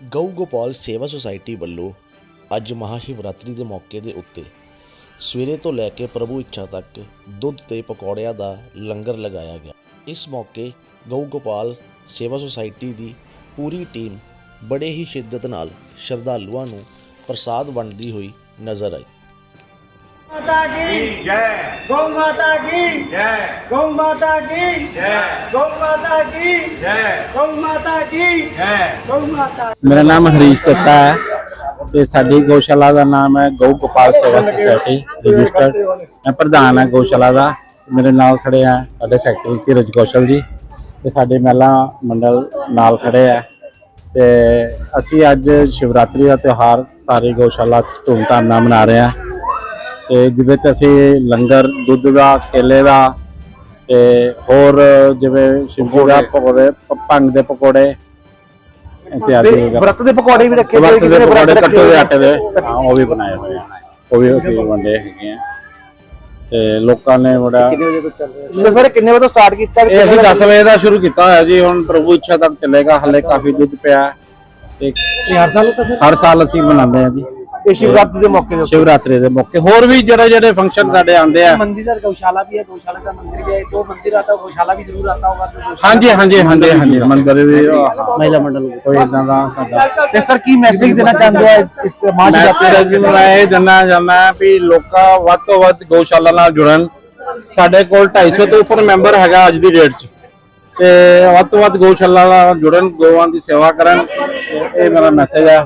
ਗਊ ਗੋਪਾਲ ਸੇਵਾ ਸੁਸਾਇਟੀ ਵੱਲੋਂ ਅੱਜ ਮਹਾਸ਼ਿਵਰਾਤਰੀ ਦੇ ਮੌਕੇ ਦੇ ਉੱਤੇ ਸਵੇਰੇ ਤੋਂ ਲੈ ਕੇ ਪ੍ਰਭੂ ਇੱਛਾ ਤੱਕ ਦੁੱਧ ਤੇ ਪਕੌੜਿਆਂ ਦਾ ਲੰਗਰ ਲਗਾਇਆ ਗਿਆ। ਇਸ ਮੌਕੇ ਗਊ ਗੋਪਾਲ ਸੇਵਾ ਸੁਸਾਇਟੀ ਦੀ ਪੂਰੀ ਟੀਮ ਬੜੇ ਹੀ ਸ਼ਿੱਦਤ ਨਾਲ ਸ਼ਰਧਾਲੂਆਂ ਨੂੰ ਪ੍ਰਸਾਦ ਵੰਡਦੀ ਹੋਈ ਨਜ਼ਰ ਆਈ। माता की जय गौ माता की जय गौ माता की जय गौ माता की जय गौ माता की जय गौ माता ਮੇਰਾ ਨਾਮ ਹਰੀਸ਼ ਦੱਤਾ ਹੈ ਤੇ ਸਾਡੀ ਗਊਸ਼ਾਲਾ ਦਾ ਨਾਮ ਹੈ ਗਊ ਗੋਪਾਲ ਸੇਵਾ ਸੁਸਾਇਟੀ ਰਜਿਸਟਰਡ ਮੈਂ ਪ੍ਰਧਾਨ ਹਾਂ ਗਊਸ਼ਾਲਾ ਦਾ ਮੇਰੇ ਨਾਲ ਖੜੇ ਆ ਸਾਡੇ ਸੈਕਟਰੀ ਧੀਰਜ ਕੌਸ਼ਲ ਜੀ ਤੇ ਸਾਡੇ ਮਹਿਲਾ ਮੰਡਲ ਨਾਲ ਖੜੇ ਆ ਤੇ ਅਸੀਂ ਅੱਜ ਸ਼ਿਵਰਾਤਰੀ ਦਾ ਤਿਉਹਾਰ ਸਾਰੀ ਗਊਸ਼ਾਲਾ 'ਚ ਧੂਮਧਾਮ ਨਾਲ ਮਨਾ ਰਹੇ ਹਾਂ ਤੇ ਜਿਹਦੇ ਚ ਅਸੀਂ ਲੰਗਰ ਦੁੱਧ ਦਾ ਕੇਲੇ ਦਾ ਤੇ ਹੋਰ ਜਿਵੇਂ ਸ਼ਿਵਜੀ ਦਾ ਪਕੌੜੇ। ਭੰਗ ਦੇ ਪਕੌੜੇ ਵਰਤ ਦੇ ਪਕੌੜੇ ਵੀ ਰੱਖੇ ਵਰਤ ਕਿਸੇ ਨੇ ਪਕੌੜੇ ਰੱਖੇ ਕੱਟੇ ਹੋਏ ਹੋਏ। ਆਟੇ ਦੇ। ਹਾਂ ਉਹ ਵੀ ਬਣਾਏ ਹੋਏ ਆ। ਉਹ ਵੀ ਅਸੀਂ ਵੰਡੇ ਹੈਗੇ ਆ। ਤੇ ਲੋਕਾਂ ਨੇ ਬੜਾ ਤੇ ਸਰ ਕਿੰਨੇ ਵਜੇ ਤੋਂ ਸਟਾਰਟ ਕੀਤਾ ਇਹ ਅਸੀਂ 10 ਵਜੇ ਦਾ ਸ਼ੁਰੂ ਕੀਤਾ ਹੋਇਆ ਜੀ ਹੁਣ ਪ੍ਰਭੂ ਇੱਛਾ ਤੱਕ ਚੱਲੇਗਾ ਹਲੇ ਕਾਫੀ ਦੁੱਧ ਪਿਆ। ਹੈ ਤੇ ਹਰ ਸਾਲ ਹਰ ਸਾਲ ਅਸੀਂ ਮਨਾਉਂਦੇ ਆ ਜੀ। ਇਹ ਸ਼ਿਵਰਾਤਰੀ ਦੇ ਮੌਕੇ ਦੇ ਉੱਤੇ ਸ਼ਿਵਰਾਤਰੀ ਦੇ ਮੌਕੇ ਹੋਰ ਵੀ ਜਿਹੜੇ ਜਿਹੜੇ ਫੰਕਸ਼ਨ ਸਾਡੇ ਆਉਂਦੇ ਆ मंदिर गौशाला भी है गौशाला का मंदिर भी है दो मंदिर आता है गौशाला भी जरूर आता होगा तो गौशाला- ਹਾਂਜੀ ਹਾਂਜੀ ਹਾਂਜੀ ਹਾਂਜੀ ਮੰਦਰ ਵੀ ਮਹਿਲਾ ਮੰਡਲ ਕੋਈ ਇਦਾਂ ਦਾ ਸਾਡਾ ਤੇ ਸਰ ਕੀ ਮੈਸੇਜ ਦੇਣਾ ਚਾਹੁੰਦੇ ਆ ਇਸ ਮਾਂ ਮੈਸੇਜ ਮੈਂ ਇਹ ਦੇਣਾ ਚਾਹੁੰਦਾ ਵੀ ਲੋਕਾਂ ਵੱਧ ਤੋਂ ਵੱਧ ਗਊਸ਼ਾਲਾ ਨਾਲ ਜੁੜਨ ਸਾਡੇ ਕੋਲ 250 ਤੋਂ ਉੱਪਰ ਮੈਂਬਰ ਹੈਗਾ ਅੱਜ ਦੀ ਡੇਟ 'ਚ ਤੇ ਵੱਧ ਤੋਂ ਵੱਧ ਗਊਸ਼ਾਲਾ ਨਾਲ ਜੁੜਨ ਗਊਆਂ ਦੀ ਸੇਵਾ ਕਰਨ ਤੇ ਇਹ ਮੇਰਾ ਮੈਸੇਜ ਹੈ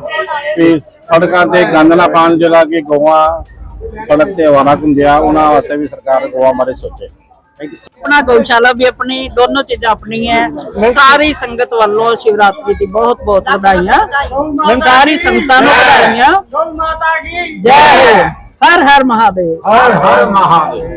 ਵੀ ਸੜਕਾਂ ਤੇ ਗੰਦ ਨਾ ਪਾਣ ਜਿਹੜਾ ਕਿ ਗਊਆਂ ਸੜਕ ਤੇ ਆਵਾਰਾ ਹੁੰਦਿਆ ਉਹਨਾਂ ਵਾਸਤੇ ਵੀ ਸਰਕਾਰ ਗਊਆਂ ਬਾਰੇ ਸੋਚੇ। ਆਪਣਾ ਗਊਸ਼ਾਲਾ ਵੀ ਆਪਣੀ ਦੋਨੋਂ ਚੀਜ਼ਾਂ ਆਪਣੀ ਹੈ। ਸਾਰੀ ਸੰਗਤ ਵੱਲੋਂ ਸ਼ਿਵਰਾਤਰੀ ਦੀ ਬਹੁਤ ਬਹੁਤ ਵਧਾਈਆਂ। ਸਾਰੀ ਸੰਗਤਾਂ ਨੂੰ ਵਧਾਈਆਂ। ਗਊ ਮਾਤਾ ਕੀ ਜੈ ਹਰ ਹਰ ਮਹਾਦੇਵ। ਹਰ ਹਰ ਮਹਾਦੇਵ।